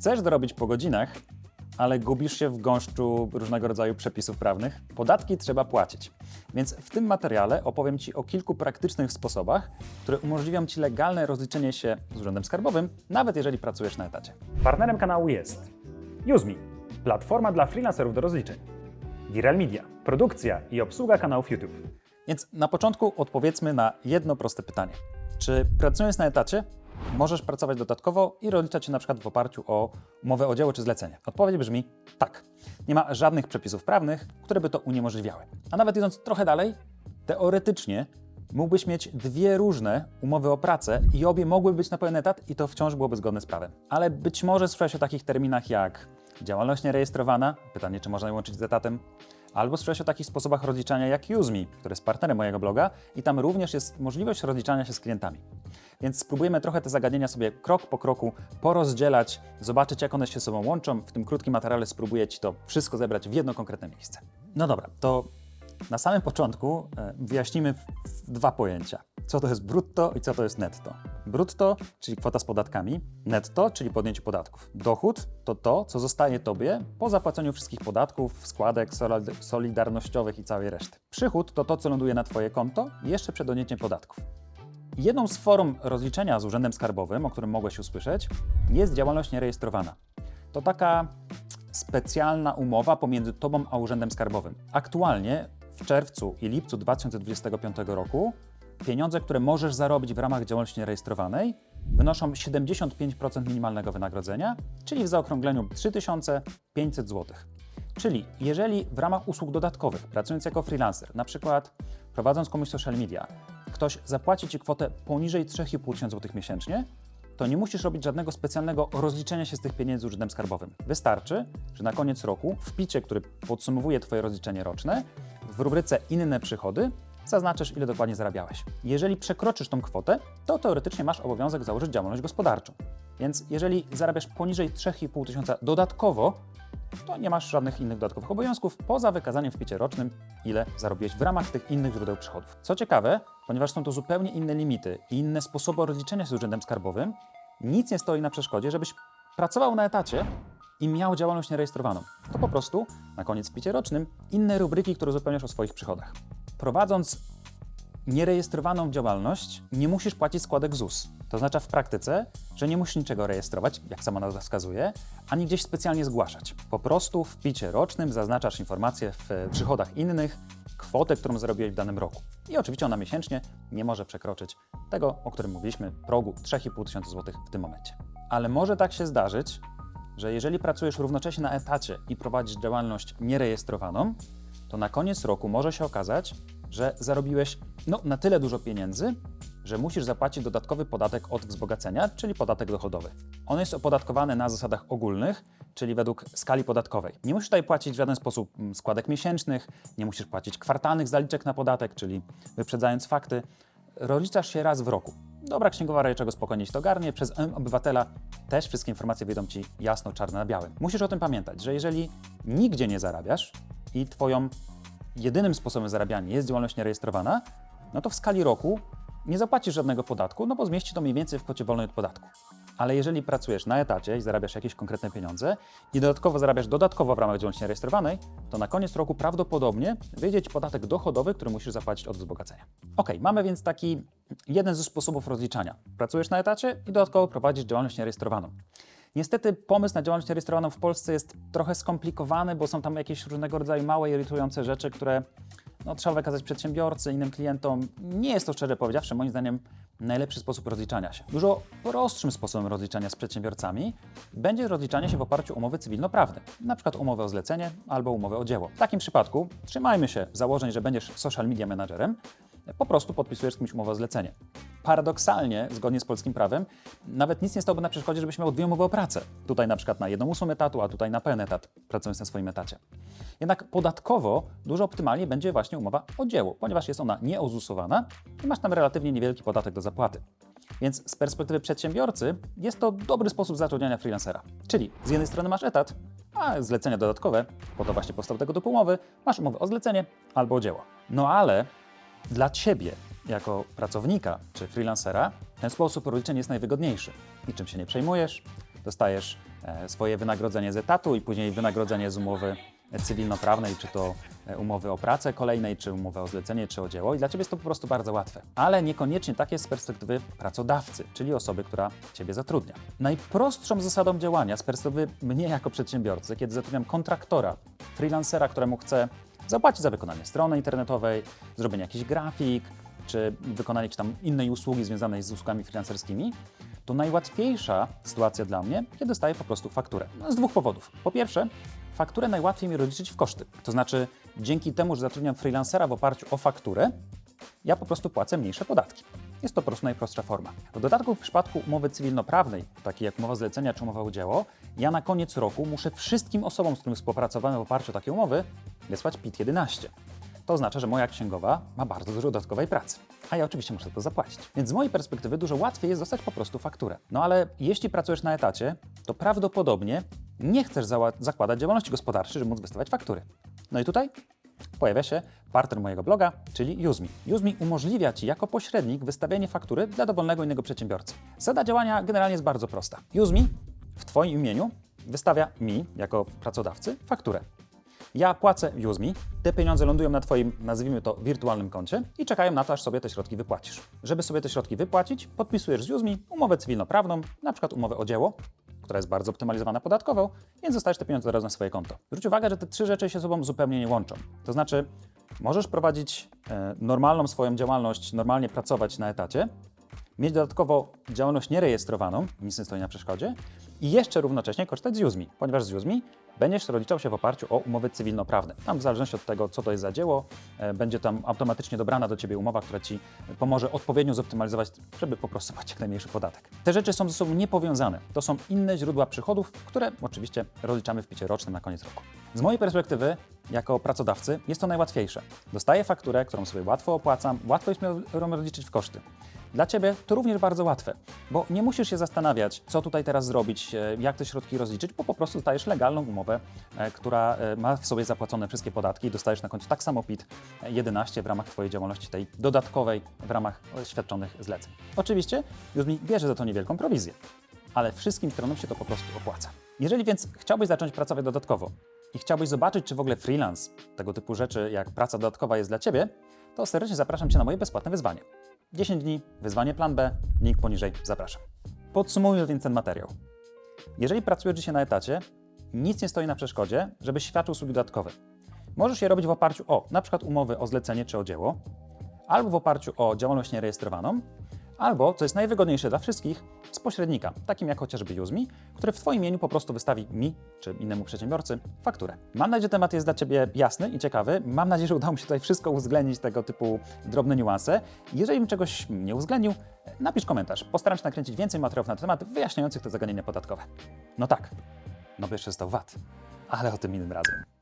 Chcesz dorobić po godzinach, ale gubisz się w gąszczu różnego rodzaju przepisów prawnych. Podatki trzeba płacić. Więc w tym materiale opowiem Ci o kilku praktycznych sposobach, które umożliwią Ci legalne rozliczenie się z Urzędem Skarbowym, nawet jeżeli pracujesz na etacie. Partnerem kanału jest UseMe, platforma dla freelancerów do rozliczeń. Viral Media, produkcja i obsługa kanałów YouTube. Więc na początku odpowiedzmy na jedno proste pytanie. Czy pracując na etacie możesz pracować dodatkowo i rozliczać się na przykład w oparciu o umowę o dzieło czy zlecenie? Odpowiedź brzmi tak. Nie ma żadnych przepisów prawnych, które by to uniemożliwiały. A nawet idąc trochę dalej, teoretycznie mógłbyś mieć dwie różne umowy o pracę i obie mogłyby być na pełen etat i to wciąż byłoby zgodne z prawem. Ale być może słyszałeś o takich terminach jak działalność nierejestrowana, pytanie czy można ją łączyć z etatem, albo słyszałeś o takich sposobach rozliczania jak UseMe, który jest partnerem mojego bloga i tam również jest możliwość rozliczania się z klientami. Więc spróbujemy trochę te zagadnienia sobie krok po kroku porozdzielać, zobaczyć jak one się sobą łączą. W tym krótkim materiale spróbuję Ci to wszystko zebrać w jedno konkretne miejsce. No dobra, to na samym początku e, wyjaśnimy dwa pojęcia. Co to jest brutto i co to jest netto. Brutto, czyli kwota z podatkami, netto, czyli podjęcie podatków. Dochód to to, co zostaje Tobie po zapłaceniu wszystkich podatków, składek solid- solidarnościowych i całej reszty. Przychód to to, co ląduje na Twoje konto jeszcze przed odjęciem podatków. Jedną z form rozliczenia z Urzędem Skarbowym, o którym mogłeś usłyszeć, jest działalność nierejestrowana. To taka specjalna umowa pomiędzy Tobą a Urzędem Skarbowym. Aktualnie w czerwcu i lipcu 2025 roku pieniądze, które możesz zarobić w ramach działalności nierejestrowanej, wynoszą 75% minimalnego wynagrodzenia, czyli w zaokrągleniu 3500 zł. Czyli jeżeli w ramach usług dodatkowych, pracując jako freelancer, na przykład prowadząc komuś social media, ktoś zapłaci Ci kwotę poniżej 3500 zł miesięcznie, to nie musisz robić żadnego specjalnego rozliczenia się z tych pieniędzy Urzędem Skarbowym. Wystarczy, że na koniec roku w picie, który podsumowuje Twoje rozliczenie roczne, w rubryce Inne przychody zaznaczysz, ile dokładnie zarabiałeś. Jeżeli przekroczysz tą kwotę, to teoretycznie masz obowiązek założyć działalność gospodarczą. Więc jeżeli zarabiasz poniżej 3,5 tysiąca dodatkowo, to nie masz żadnych innych dodatkowych obowiązków, poza wykazaniem w picie rocznym, ile zarobiłeś w ramach tych innych źródeł przychodów. Co ciekawe, ponieważ są to zupełnie inne limity i inne sposoby rozliczenia się z Urzędem Skarbowym, nic nie stoi na przeszkodzie, żebyś pracował na etacie i miał działalność nierejestrowaną. To po prostu na koniec w picie rocznym inne rubryki, które uzupełniasz o swoich przychodach. Prowadząc nierejestrowaną działalność, nie musisz płacić składek ZUS. To oznacza w praktyce, że nie musisz niczego rejestrować, jak sama nazwa wskazuje, ani gdzieś specjalnie zgłaszać. Po prostu w picie rocznym zaznaczasz informacje w e, przychodach innych, kwotę, którą zarobiłeś w danym roku. I oczywiście ona miesięcznie nie może przekroczyć tego, o którym mówiliśmy, progu 3,5 tysiąca złotych w tym momencie. Ale może tak się zdarzyć, że jeżeli pracujesz równocześnie na etacie i prowadzisz działalność nierejestrowaną, to na koniec roku może się okazać, że zarobiłeś no, na tyle dużo pieniędzy, że musisz zapłacić dodatkowy podatek od wzbogacenia, czyli podatek dochodowy. On jest opodatkowany na zasadach ogólnych, czyli według skali podatkowej. Nie musisz tutaj płacić w żaden sposób mm, składek miesięcznych, nie musisz płacić kwartalnych zaliczek na podatek, czyli wyprzedzając fakty. Rozliczasz się raz w roku. Dobra księgowa czego spokojnie się to ogarnie. Przez obywatela też wszystkie informacje wyjdą Ci jasno, czarne na białym. Musisz o tym pamiętać, że jeżeli nigdzie nie zarabiasz i Twoją jedynym sposobem zarabiania jest działalność nierejestrowana, no to w skali roku nie zapłacisz żadnego podatku, no bo zmieści to mniej więcej w kwocie wolnej od podatku. Ale jeżeli pracujesz na etacie i zarabiasz jakieś konkretne pieniądze i dodatkowo zarabiasz dodatkowo w ramach działalności nierejestrowanej, to na koniec roku prawdopodobnie wyjdzie Ci podatek dochodowy, który musisz zapłacić od wzbogacenia. Ok, mamy więc taki jeden ze sposobów rozliczania. Pracujesz na etacie i dodatkowo prowadzisz działalność nierejestrowaną. Niestety pomysł na działalność rejestrowaną w Polsce jest trochę skomplikowany, bo są tam jakieś różnego rodzaju małe, irytujące rzeczy, które no, trzeba wykazać przedsiębiorcy, innym klientom. Nie jest to szczerze powiedziawszy, moim zdaniem, najlepszy sposób rozliczania się. Dużo prostszym sposobem rozliczania z przedsiębiorcami będzie rozliczanie się w oparciu o umowy cywilnoprawne, przykład umowę o zlecenie albo umowę o dzieło. W takim przypadku trzymajmy się założeń, że będziesz social media managerem, po prostu podpisujesz z kimś umowę o zlecenie. Paradoksalnie, zgodnie z polskim prawem, nawet nic nie stałoby na przeszkodzie, żebyś miał dwie umowy o pracę. Tutaj na przykład na jedną ósmą etatu, a tutaj na pełen etat, pracując na swoim etacie. Jednak podatkowo dużo optymalnie będzie właśnie umowa o dzieło, ponieważ jest ona nieozusowana i masz tam relatywnie niewielki podatek do zapłaty. Więc z perspektywy przedsiębiorcy jest to dobry sposób zatrudniania freelancera. Czyli z jednej strony masz etat, a zlecenia dodatkowe, po to właśnie powstał tego typu umowy, masz umowę o zlecenie albo o dzieło. No ale dla Ciebie, jako pracownika czy freelancera, ten sposób rozliczenia jest najwygodniejszy. Niczym się nie przejmujesz, dostajesz e, swoje wynagrodzenie z etatu i później wynagrodzenie z umowy cywilnoprawnej, czy to e, umowy o pracę kolejnej, czy umowy o zlecenie, czy o dzieło. I dla Ciebie jest to po prostu bardzo łatwe. Ale niekoniecznie tak jest z perspektywy pracodawcy, czyli osoby, która Ciebie zatrudnia. Najprostszą zasadą działania z perspektywy mnie jako przedsiębiorcy, kiedy zatrudniam kontraktora, freelancera, któremu chcę zapłacić za wykonanie strony internetowej, zrobienie jakichś grafik, czy wykonanie jakiejś tam innej usługi związanej z usługami freelancerskimi, to najłatwiejsza sytuacja dla mnie, kiedy dostaję po prostu fakturę. No, z dwóch powodów. Po pierwsze, fakturę najłatwiej mi rozliczyć w koszty. To znaczy, dzięki temu, że zatrudniam freelancera w oparciu o fakturę, ja po prostu płacę mniejsze podatki. Jest to po prostu najprostsza forma. W dodatku w przypadku umowy cywilnoprawnej, takiej jak umowa zlecenia czy umowa o dzieło, ja na koniec roku muszę wszystkim osobom, z którymi współpracowałem w oparciu o takie umowy, wysłać PIT-11. To oznacza, że moja księgowa ma bardzo dużo dodatkowej pracy. A ja oczywiście muszę to zapłacić. Więc z mojej perspektywy dużo łatwiej jest dostać po prostu fakturę. No ale jeśli pracujesz na etacie, to prawdopodobnie nie chcesz zakładać działalności gospodarczej, żeby móc wystawiać faktury. No i tutaj pojawia się partner mojego bloga, czyli Uzmi. Uzmi umożliwia Ci jako pośrednik wystawianie faktury dla dowolnego innego przedsiębiorcy. Zasada działania generalnie jest bardzo prosta. Uzmi w Twoim imieniu wystawia mi, jako pracodawcy, fakturę. Ja płacę Uzmi, te pieniądze lądują na Twoim, nazwijmy to, wirtualnym koncie i czekają na to, aż sobie te środki wypłacisz. Żeby sobie te środki wypłacić, podpisujesz z Uzmi umowę cywilnoprawną, na przykład umowę o dzieło, która jest bardzo optymalizowana podatkowo, więc dostajesz te pieniądze zaraz na swoje konto. Zwróć uwagę, że te trzy rzeczy się ze sobą zupełnie nie łączą. To znaczy, możesz prowadzić e, normalną swoją działalność, normalnie pracować na etacie, mieć dodatkowo działalność nierejestrowaną, nic nie stoi na przeszkodzie, i jeszcze równocześnie korzystać z Uzmi, ponieważ z Uzmi będziesz rozliczał się w oparciu o umowy cywilnoprawne. Tam w zależności od tego, co to jest za dzieło, e, będzie tam automatycznie dobrana do Ciebie umowa, która Ci pomoże odpowiednio zoptymalizować, żeby po prostu płacić jak najmniejszy podatek. Te rzeczy są ze sobą niepowiązane. To są inne źródła przychodów, które oczywiście rozliczamy w picie rocznym na koniec roku. Z mojej perspektywy, jako pracodawcy, jest to najłatwiejsze. Dostaję fakturę, którą sobie łatwo opłacam, łatwo jest mi rozliczyć w koszty. Dla Ciebie to również bardzo łatwe, bo nie musisz się zastanawiać, co tutaj teraz zrobić, e, jak te środki rozliczyć, bo po prostu dostajesz legalną umowę, e, która e, ma w sobie zapłacone wszystkie podatki i dostajesz na końcu tak samo PIT e, 11 w ramach Twojej działalności tej dodatkowej w ramach świadczonych zleceń. Oczywiście Uzmi bierze za to niewielką prowizję, ale wszystkim stronom się to po prostu opłaca. Jeżeli więc chciałbyś zacząć pracować dodatkowo i chciałbyś zobaczyć, czy w ogóle freelance, tego typu rzeczy jak praca dodatkowa jest dla Ciebie, to serdecznie zapraszam Cię na moje bezpłatne wyzwanie. 10 dni, wyzwanie plan B, link poniżej, zapraszam. Podsumujmy więc ten materiał. Jeżeli pracujesz dzisiaj na etacie, nic nie stoi na przeszkodzie, żebyś świadczył usługi dodatkowe. Możesz je robić w oparciu o przykład umowy o zlecenie czy o dzieło, albo w oparciu o działalność nierejestrowaną, albo, co jest najwygodniejsze dla wszystkich, z pośrednika, takim jak chociażby Uzmi, który w Twoim imieniu po prostu wystawi mi czy innemu przedsiębiorcy fakturę. Mam nadzieję, że temat jest dla Ciebie jasny i ciekawy. Mam nadzieję, że udało mi się tutaj wszystko uwzględnić, tego typu drobne niuanse. Jeżeli bym czegoś nie uwzględnił, napisz komentarz. Postaram się nakręcić więcej materiałów na temat wyjaśniających te zagadnienia podatkowe. No tak, no bo jeszcze został VAT, ale o tym innym razem.